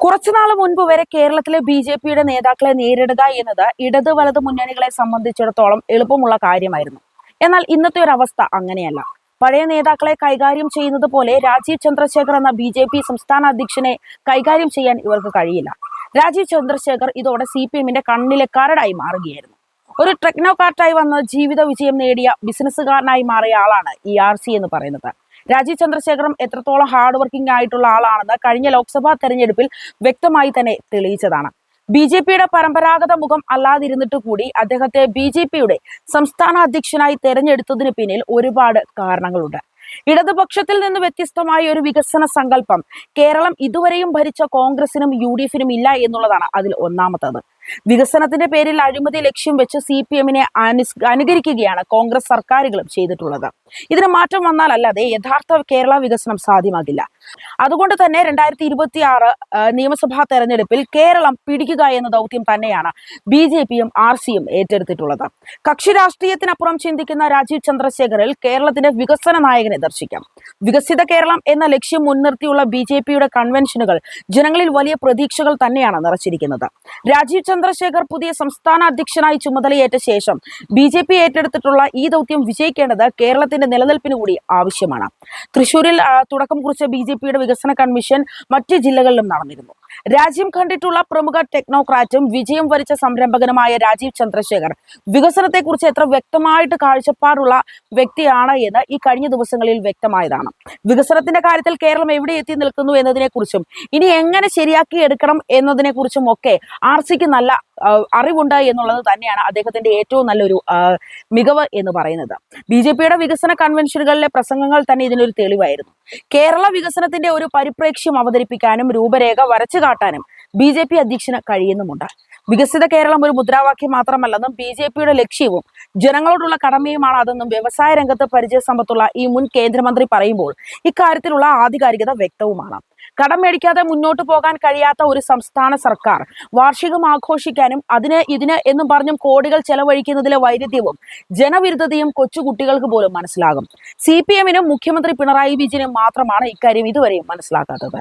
കുറച്ചുനാൾ മുൻപ് വരെ കേരളത്തിലെ ബി ജെ പിയുടെ നേതാക്കളെ നേരിടുക എന്നത് ഇടത് വലത് മുന്നണികളെ സംബന്ധിച്ചിടത്തോളം എളുപ്പമുള്ള കാര്യമായിരുന്നു. എന്നാൽ ഇന്നത്തെ ഒരു അവസ്ഥ അങ്ങനെയല്ല. പഴയ നേതാക്കളെ കൈകാര്യം ചെയ്യുന്നത് പോലെ രാജീവ് ചന്ദ്രശേഖർ എന്ന ബി ജെ പി സംസ്ഥാന അധ്യക്ഷനെ കൈകാര്യം ചെയ്യാൻ ഇവർക്ക് കഴിയില്ല. രാജീവ് ചന്ദ്രശേഖർ ഇതോടെ സി പി എമ്മിന്റെ കണ്ണിലെ കരടായി മാറുകയായിരുന്നു. ഒരു ടെക്നോക്രാറ്റായി വന്ന് ജീവിത വിജയം നേടിയ ബിസിനസ്സുകാരനായി മാറിയ ആളാണ് ഈ ആർ സി എന്ന് പറയുന്നത്. രാജീവ് ചന്ദ്രശേഖരം എത്രത്തോളം ഹാർഡ് വർക്കിംഗ് ആയിട്ടുള്ള ആളാണെന്ന് കഴിഞ്ഞ ലോക്സഭാ തെരഞ്ഞെടുപ്പിൽ വ്യക്തമായി തന്നെ തെളിയിച്ചതാണ്. ബി ജെ പിയുടെ പരമ്പരാഗത മുഖം അല്ലാതിരുന്നിട്ട് കൂടി അദ്ദേഹത്തെ ബി ജെ പിയുടെ സംസ്ഥാന അധ്യക്ഷനായി തെരഞ്ഞെടുത്തതിന് പിന്നിൽ ഒരുപാട് കാരണങ്ങളുണ്ട്. ഇടതുപക്ഷത്തിൽ നിന്ന് വ്യത്യസ്തമായ ഒരു വികസന സങ്കല്പം. കേരളം ഇതുവരെയും ഭരിച്ച കോൺഗ്രസിനും യു ഡി എഫിനും ഇല്ല എന്നുള്ളതാണ് അതിൽ ഒന്നാമത്തത്. വികസനത്തിന്റെ പേരിൽ അഴിമതി ലക്ഷ്യം വെച്ച് സി പി എമ്മിനെ അനുകരിക്കുകയാണ് കോൺഗ്രസ് സർക്കാരുകളും ചെയ്തിട്ടുള്ളത്. ഇതിന് മാറ്റം വന്നാൽ അല്ലാതെ യഥാർത്ഥ കേരള വികസനം സാധ്യമാകില്ല. അതുകൊണ്ട് തന്നെ രണ്ടായിരത്തി ഇരുപത്തി ആറ് നിയമസഭാ തെരഞ്ഞെടുപ്പിൽ കേരളം പിടിക്കുക എന്ന ദൗത്യം തന്നെയാണ് ബി ജെ പിയും ആർ സിയും ഏറ്റെടുത്തിട്ടുള്ളത്. കക്ഷി രാഷ്ട്രീയത്തിനപ്പുറം ചിന്തിക്കുന്ന രാജീവ് ചന്ദ്രശേഖറിൽ കേരളത്തിന്റെ വികസന നായകനെ ദർശിക്കാം. വികസിത കേരളം എന്ന ലക്ഷ്യം മുൻനിർത്തിയുള്ള ബി ജെ പിയുടെ കൺവെൻഷനുകൾ ജനങ്ങളിൽ വലിയ പ്രതീക്ഷകൾ തന്നെയാണ് നിറച്ചിരിക്കുന്നത്. രാജീവ് ചന്ദ്രശേഖർ പുതിയ സംസ്ഥാന അധ്യക്ഷനായി ചുമതലയേറ്റ ശേഷം ബി ജെ പി ഏറ്റെടുത്തിട്ടുള്ള ഈ ദൗത്യം വിജയിക്കേണ്ടത് കേരളത്തിന്റെ നിലനിൽപ്പിന് കൂടി ആവശ്യമാണ്. തൃശൂരിൽ തുടക്കം കുറിച്ച ബി ജെ പിയുടെ വികസന കമ്മീഷൻ മറ്റ് ജില്ലകളിലും നടന്നിരുന്നു. രാജ്യം കണ്ടിട്ടുള്ള പ്രമുഖ ടെക്നോക്രാറ്റും വിജയം വരിച്ച സംരംഭകനുമായ രാജീവ് ചന്ദ്രശേഖർ. വികസനത്തെക്കുറിച്ച് എത്ര വ്യക്തമായിട്ട് കാഴ്ചപ്പാടുള്ള വ്യക്തിയാണ് എന്ന് ഈ കഴിഞ്ഞ ദിവസങ്ങളിൽ വ്യക്തമായതാണ്. വികസനത്തിന്റെ കാര്യത്തിൽ കേരളം എവിടെ എത്തി നിൽക്കുന്നു എന്നതിനെക്കുറിച്ചും ഇനി എങ്ങനെ ശരിയാക്കി എടുക്കണം എന്നതിനെക്കുറിച്ചും ഒക്കെ ആർ സിക്ക് നല്ല അറിവുണ്ട് എന്നുള്ളത് തന്നെയാണ് അദ്ദേഹത്തിന്റെ ഏറ്റവും നല്ലൊരു മികവ് എന്ന് പറയുന്നത്. ബി ജെ പിയുടെ വികസന കൺവെൻഷനുകളിലെ പ്രസംഗങ്ങൾ തന്നെ ഇതിനൊരു തെളിവായിരുന്നു. കേരള വികസനത്തിന്റെ ഒരു പരിപ്രേക്ഷ്യം അവതരിപ്പിക്കാനും രൂപരേഖ വരച്ചു കാട്ടാനും ബി ജെ പി അധ്യക്ഷന് കഴിയുന്നുമുണ്ട്. വികസിത കേരളം ഒരു മുദ്രാവാക്യം മാത്രമല്ലെന്നും ബി ജെ പിയുടെ ലക്ഷ്യവും ജനങ്ങളോടുള്ള കടമയുമാണ് അതെന്നും വ്യവസായ രംഗത്ത് പരിചയസമ്പത്തുള്ള ഈ മുൻ കേന്ദ്രമന്ത്രി പറയുമ്പോൾ ഇക്കാര്യത്തിലുള്ള ആധികാരികത വ്യക്തവുമാണ്. കടം മേടിക്കാതെ മുന്നോട്ട് പോകാൻ കഴിയാത്ത ഒരു സംസ്ഥാന സർക്കാർ. വാർഷികം ആഘോഷിക്കാനും അതിന് ഇതിന് എന്നും പറഞ്ഞും കോടികൾ ചെലവഴിക്കുന്നതിലെ വൈരുദ്ധ്യവും ജനവിരുദ്ധതയും കൊച്ചുകുട്ടികൾക്ക് പോലും മനസ്സിലാകും. സി പി എമ്മിനും മുഖ്യമന്ത്രി പിണറായി വിജയനും മാത്രമാണ് ഇക്കാര്യം ഇതുവരെയും മനസ്സിലാക്കാത്തത്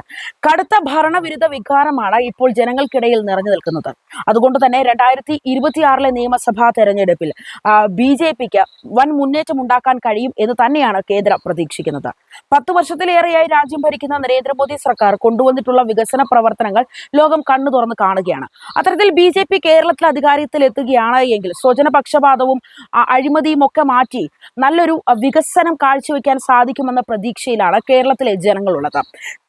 കടുത്ത ഭരണവിരുദ്ധ വികാരമാണ് ഇപ്പോൾ ജനങ്ങൾക്കിടയിൽ നിറഞ്ഞു നിൽക്കുന്നത്. അതുകൊണ്ട് തന്നെ രണ്ടായിരത്തി ഇരുപത്തിയാറിലെ നിയമസഭാ തെരഞ്ഞെടുപ്പിൽ ബി ജെ പിക്ക് വൻ മുന്നേറ്റം ഉണ്ടാക്കാൻ കഴിയും എന്ന് തന്നെയാണ് കേന്ദ്രം പ്രതീക്ഷിക്കുന്നത്. പത്ത് വർഷത്തിലേറെയായി രാജ്യം ഭരിക്കുന്ന നരേന്ദ്രമോദി സർക്കാർ കൊണ്ടുവന്നിട്ടുള്ള വികസന പ്രവർത്തനങ്ങൾ ലോകം കണ്ണു തുറന്ന് കാണുകയാണ്. അത്തരത്തിൽ ബി ജെ പി കേരളത്തിൽ അധികാരത്തിൽ എത്തുകയാണ് എങ്കിൽ സ്വജനപക്ഷപാതവും അഴിമതിയും ഒക്കെ മാറ്റി നല്ലൊരു വികസനം കാഴ്ചവെക്കാൻ സാധിക്കുമെന്ന പ്രതീക്ഷയിലാണ് കേരളത്തിലെ ജനങ്ങളുള്ളത്.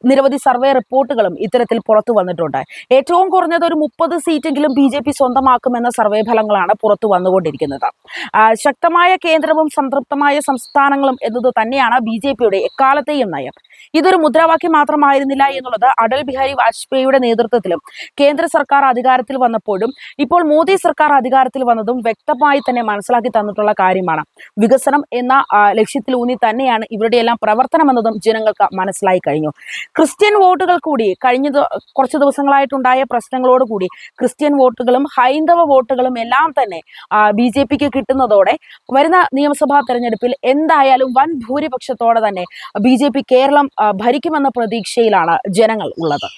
നിരവധി സർവേ റിപ്പോർട്ടുകളും ഇത്തരത്തിൽ പുറത്തു വന്നിട്ടുണ്ട്. ഏറ്റവും കുറഞ്ഞത് ഒരു മുപ്പത് സീറ്റെങ്കിലും ബി ജെ പി സ്വന്തമാക്കുമെന്ന സർവേ ഫലങ്ങളാണ് പുറത്തു വന്നുകൊണ്ടിരിക്കുന്നത്. ശക്തമായ കേന്ദ്രവും സംതൃപ്തമായ സംസ്ഥാനങ്ങളും എന്നത് തന്നെയാണ് ബി ജെ പിയുടെ എക്കാലത്തെയും നയം. ഇതൊരു മുദ്രാവാക്യം മാത്രമായിരുന്നില്ല എന്നുള്ളത് അടൽ ബിഹാരി വാജ്പേയിയുടെ നേതൃത്വത്തിലും കേന്ദ്ര സർക്കാർ അധികാരത്തിൽ വന്നപ്പോഴും ഇപ്പോൾ മോദി സർക്കാർ അധികാരത്തിൽ വന്നതും വ്യക്തമായി തന്നെ മനസ്സിലാക്കി തന്നിട്ടുള്ള കാര്യമാണ്. വികസനം എന്ന ലക്ഷ്യത്തിലൂന്നി തന്നെയാണ് ഇവരുടെ എല്ലാം പ്രവർത്തനം എന്നതും ജനങ്ങൾക്ക് മനസ്സിലായി കഴിഞ്ഞു. ക്രിസ്ത്യൻ വോട്ടുകൾ കൂടി കഴിഞ്ഞ കുറച്ച് ദിവസങ്ങളായിട്ടുണ്ടായ പ്രശ്നങ്ങളോട് കൂടി ക്രിസ്ത്യൻ വോട്ടുകളും ഹൈന്ദവ വോട്ടുകളും എല്ലാം തന്നെ ബി ജെ പിക്ക് കിട്ടുന്നതോടെ വരുന്ന നിയമസഭാ തെരഞ്ഞെടുപ്പിൽ എന്തായാലും വൻ ഭൂരിപക്ഷത്തോടെ തന്നെ ബി കേരളം ഭരിക്കുമെന്ന പ്രതീക്ഷയിലാണ്. ജനങ്ങൾ ഉള്ളത്.